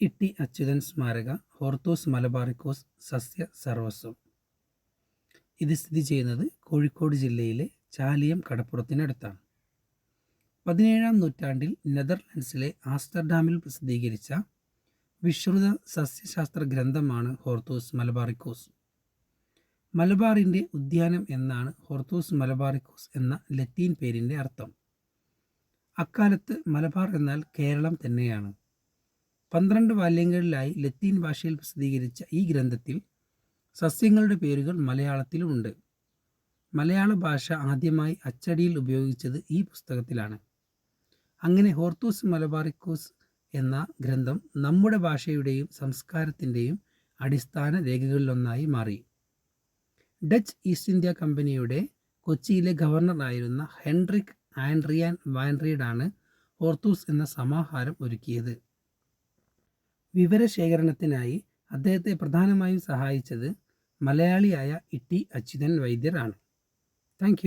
ഇട്ടി അച്യുതൻ സ്മാരക ഹോർത്തോസ് മലബാറിക്കോസ് സസ്യ സർവസ്വം. ഇത് സ്ഥിതി ചെയ്യുന്നത് കോഴിക്കോട് ജില്ലയിലെ ചാലിയം കടപ്പുറത്തിനടുത്താണ്. പതിനേഴാം നൂറ്റാണ്ടിൽ നെതർലാൻഡ്സിലെ ആസ്റ്റർഡാമിൽ പ്രസിദ്ധീകരിച്ച വിശ്രുത സസ്യശാസ്ത്ര ഗ്രന്ഥമാണ് ഹോർത്തോസ് മലബാറിക്കോസ്. മലബാറിന്റെ ഉദ്യാനം എന്നാണ് ഹോർത്തോസ് മലബാറിക്കോസ് എന്ന ലത്തീൻ പേരിന്റെ അർത്ഥം. അക്കാലത്ത് മലബാർ എന്നാൽ കേരളം തന്നെയാണ്. പന്ത്രണ്ട് വാല്യങ്ങളിലായി ലത്തീൻ ഭാഷയിൽ പ്രസിദ്ധീകരിച്ച ഈ ഗ്രന്ഥത്തിൽ സസ്യങ്ങളുടെ പേരുകൾ മലയാളത്തിലുമുണ്ട്. മലയാള ഭാഷ ആദ്യമായി അച്ചടിയിൽ ഉപയോഗിച്ചത് ഈ പുസ്തകത്തിലാണ്. അങ്ങനെ ഹോർത്തൂസ് മലബാറിക്കോസ് എന്ന ഗ്രന്ഥം നമ്മുടെ ഭാഷയുടെയും സംസ്കാരത്തിന്റെയും അടിസ്ഥാന രേഖകളിലൊന്നായി മാറി. ഡച്ച് ഈസ്റ്റ് ഇന്ത്യ കമ്പനിയുടെ കൊച്ചിയിലെ ഗവർണറായിരുന്ന ഹെൻറിക് ആൻഡ്രിയാൻ വാൻഡ്രീഡാണ് ഹോർത്തൂസ് എന്ന സമാഹാരം ഒരുക്കിയത്. വിവരശേഖരണത്തിനായി അദ്ദേഹത്തെ പ്രധാനമായും സഹായിച്ചത് മലയാളിയായ ഇട്ടി അച്യുതൻ വൈദ്യരാണ് താങ്ക്